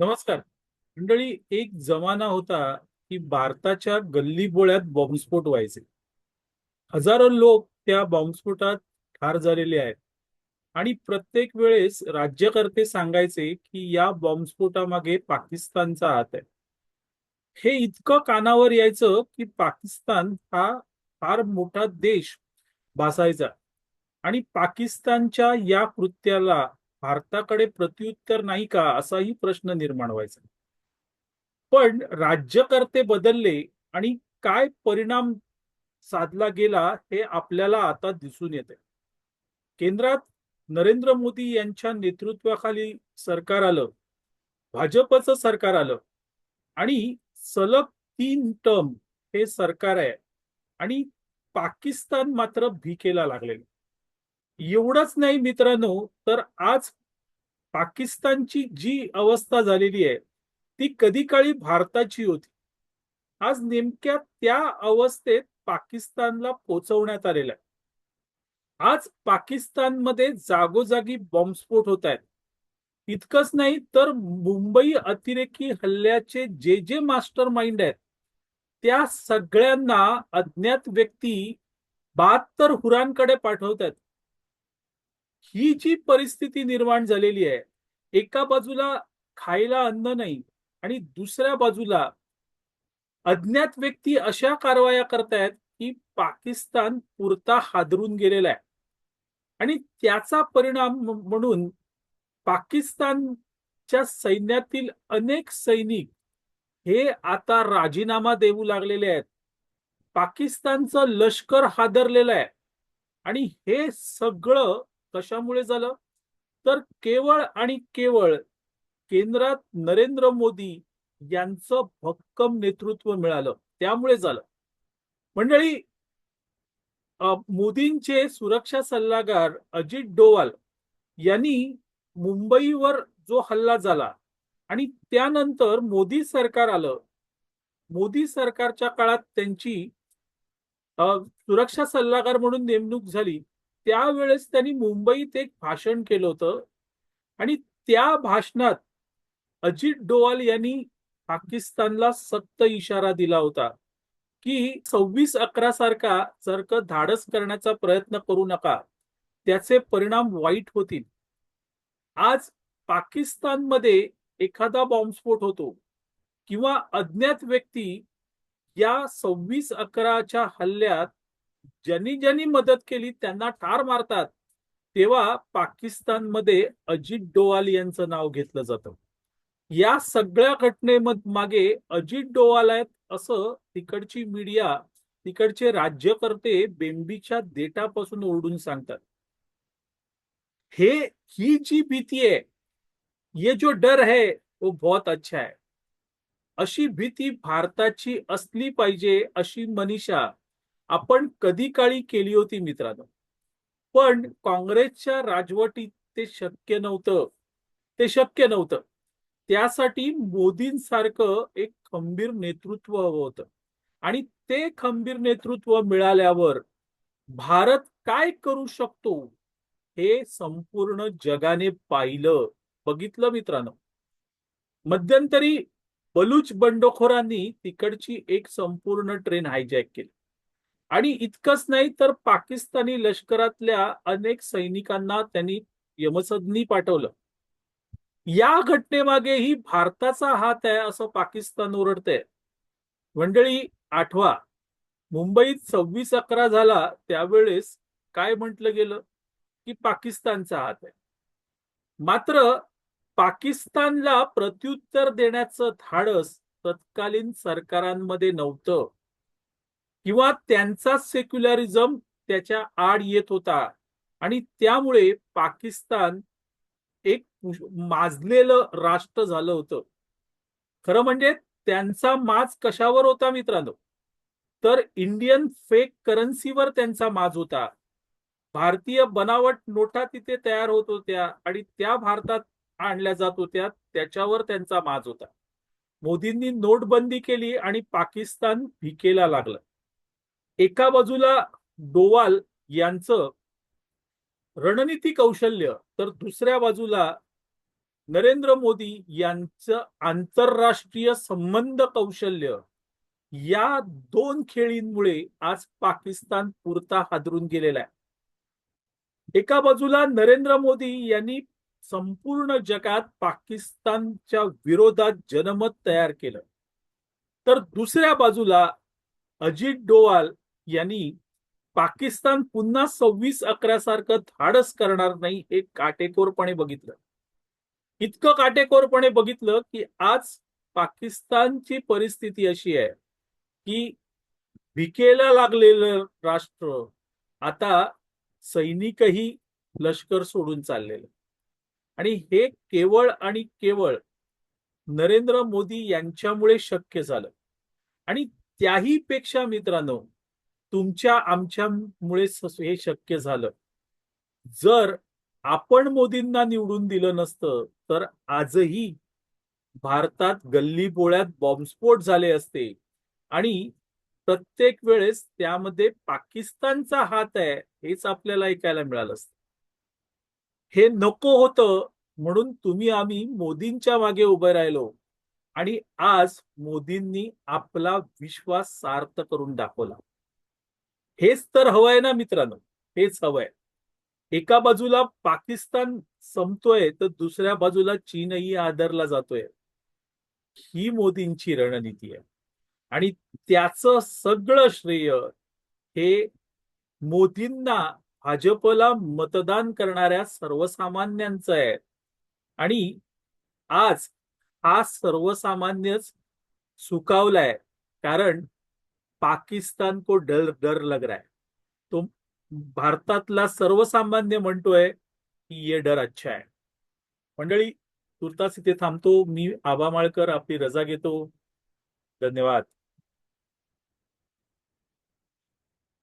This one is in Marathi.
नमस्कार. मंडळी एक जमाना होता की भारताच्या गल्लीबोळ्यात बॉम्बस्फोट व्हायचे. हजारो लोक त्या बॉम्बस्फोटात ठार झालेले आहेत. आणि प्रत्येक वेळेस राज्यकर्ते सांगायचे की या बॉम्बस्फोटामागे पाकिस्तानचा हात आहे. हे इतकं कानावर यायचं की पाकिस्तान हा फार मोठा देश भासायचा. आणि पाकिस्तानच्या या कृत्याला भारताकडे प्रत्युत्तर नाही का असाही प्रश्न निर्माण व्हायचा. पण राज्यकर्ते बदलले आणि काय परिणाम साधला गेला हे आपल्याला आता दिसून येते केंद्रात नरेंद्र मोदी यांच्या नेतृत्वाखाली सरकार आलं भाजपचं सरकार आलं आणि सलग तीन टर्म हे सरकार आहे आणि पाकिस्तान मात्र भिकेला लागलेलं एवढंच नाही मित्रांनो तर आज पाकिस्तानची जी अवस्था झालेली आहे ती कधी काळी भारताची होती. आज नेमक्या त्या अवस्थेत पाकिस्तानला पोचवण्यात आलेला आहे. आज पाकिस्तानमध्ये जागोजागी बॉम्बस्फोट होत आहेत. इतकंच नाही तर मुंबई अतिरेकी हल्ल्याचे जे जे मास्टर माइंड आहेत त्या सगळ्यांना अज्ञात व्यक्ती बहात्तर हुरांकडे पाठवत आहेत. ही जी परिस्थिती निर्माण झालेली आहे एका बाजूला खायला अन्न नाही आणि दुसऱ्या बाजूला अज्ञात व्यक्ती अशा कारवाया करतायत की पाकिस्तान पुरता हादरून गेलेला आहे. आणि त्याचा परिणाम म्हणून पाकिस्तानच्या सैन्यातील अनेक सैनिक हे आता राजीनामा देऊ लागलेले आहेत. पाकिस्तानचं लष्कर हादरलेलं आहे. आणि हे सगळं कशामुळे झालं? तर केवळ आणि केवळ केंद्रात नरेंद्र मोदी यांचं भक्कम नेतृत्व मिळालं. त्यामुळे झालं. मंडळी मोदींचे सुरक्षा सल्लागार अजित डोवाल यांनी मुंबईवर जो हल्ला झाला आणि त्यानंतर मोदी सरकार आलं. मोदी सरकारच्या काळात त्यांची सुरक्षा सल्लागार म्हणून नेमणूक झाली. त्यावेळेस त्यांनी मुंबईत एक भाषण केलं होतं. आणि त्या भाषणात अजित डोवाल यांनी पाकिस्तानला सक्त इशारा दिला होता की सव्वीस अकरा सारखा जर का धाडस करण्याचा प्रयत्न करू नका त्याचे परिणाम वाईट होतील. आज पाकिस्तानमध्ये एखादा बॉम्बस्फोट होतो किंवा अज्ञात व्यक्ती या सव्वीस अकराच्या हल्ल्यात ज्यांनी ज्यांनी मदत केली त्यांना ठार मारतात. तेव्हा पाकिस्तानमध्ये अजित डोवाल यांचं नाव घेतलं जातं. या सगळ्या घटने मागे अजित डोवाल आहेत असं तिकडची मीडिया तिकडचे राज्यकर्ते बेंबीच्या देटापासून ओरडून सांगतात. हे ही जी भीती आहे ये जो डर है वो बहुत अच्छा है. अशी भीती भारताची असली पाहिजे अशी मनीषा आपण कधी काळी केली होती मित्रांनो? पण काँग्रेसच्या राजवटीत ते शक्य नव्हतं. ते शक्य नव्हतं. त्यासाठी मोदींसारखं एक खंबीर नेतृत्व हवं होतं. आणि ते खंबीर नेतृत्व मिळाल्यावर भारत काय करू शकतो? हे संपूर्ण जगाने पाहिलं. बघितलं मित्रांनो? मध्यंतरी बलूच बंडखोरांनी तिकडची एक संपूर्ण ट्रेन हायजॅक केली. आणि इतकंच नाही तर पाकिस्तानी लष्करातल्या अनेक सैनिकांना त्यांनी यमसदनी पाठवलं. या घटनेमागेही भारताचा हात आहे असं पाकिस्तान ओरडतंय. मंडळी आठवा मुंबईत सव्वीस अकरा झाला त्यावेळेस काय म्हटलं गेलं? की पाकिस्तानचा हात आहे. मात्र पाकिस्तानला प्रत्युत्तर देण्याचं धाडस तत्कालीन सरकारांमध्ये नव्हतं. किंवा त्यांचा सेक्युलरिझम त्याच्या आड येत होता. आणि त्यामुळे पाकिस्तान एक माजलेलं राष्ट्र झालं होतं. खरं म्हणजे त्यांचा माज कशावर होता मित्रांनो? तर इंडियन फेक करन्सीवर त्यांचा माज होता. भारतीय बनावट नोटा तिथे तयार होत होत्या आणि त्या भारतात आणल्या जात होत्या त्याच्यावर त्यांचा माज होता. मोदींनी नोटबंदी केली आणि पाकिस्तान भिकेला लागलं. एका बाजूला डोवाल यांचं रणनीती कौशल्य तर दुसऱ्या बाजूला नरेंद्र मोदी यांचं आंतरराष्ट्रीय संबंध कौशल्य या दोन खेळींमुळे आज पाकिस्तान पुरता हादरून गेलेला आहे. एका बाजूला नरेंद्र मोदी यांनी संपूर्ण जगात पाकिस्तानच्या विरोधात जनमत तयार केलं. तर दुसऱ्या बाजूला अजित डोवाल यांनी पाकिस्तान पुन्हा सव्वीस अकरा सारखं धाडस करणार नाही हे काटेकोरपणे बघितलं. इतकं काटेकोरपणे बघितलं की आज पाकिस्तानची परिस्थिती अशी आहे की भिकेला लागलेलं राष्ट्र आता सैनिकही लष्कर सोडून चाललेलं आणि हे केवळ आणि केवळ नरेंद्र मोदी यांच्यामुळे शक्य झालं. आणि त्याही पेक्षा मित्रांनो तुमच्या आमच्यामुळे हे शक्य झालं. जर आपण मोदींना निवडून दिलं नसतं तर आजही भारतात गल्ली बोळ्यात बॉम्बस्फोट झाले असते. आणि प्रत्येक वेळेस त्यामध्ये पाकिस्तानचा हात आहे हेच आपल्याला ऐकायला मिळालं असतं. हे नको होतं म्हणून तुम्ही आम्ही मोदींच्या मागे उभे राहिलो. आणि आज मोदींनी आपला विश्वास सार्थ करून दाखवला. हेच तर हवंय ना मित्रांनो हेच हवंय. एका बाजूला पाकिस्तान संपतोय तर दुसऱ्या बाजूला चीनही आदरला जातोय. ही मोदींची रणनीती आहे. आणि त्याचं सगळं श्रेय हे मोदींना भाजपला मतदान करणाऱ्या सर्वसामान्यांचं आहे. आणि आज हा सर्वसामान्यच सुकावलाय. कारण पाकिस्तान को डर डर लग रहा है। तो भारतातला सर्वसामान्य म्हणतोय की ये डर अच्छा आहे मंडळी तुर्तास इथे थांबतो. मी आबा माळकर आपली रजा घेतो. धन्यवाद.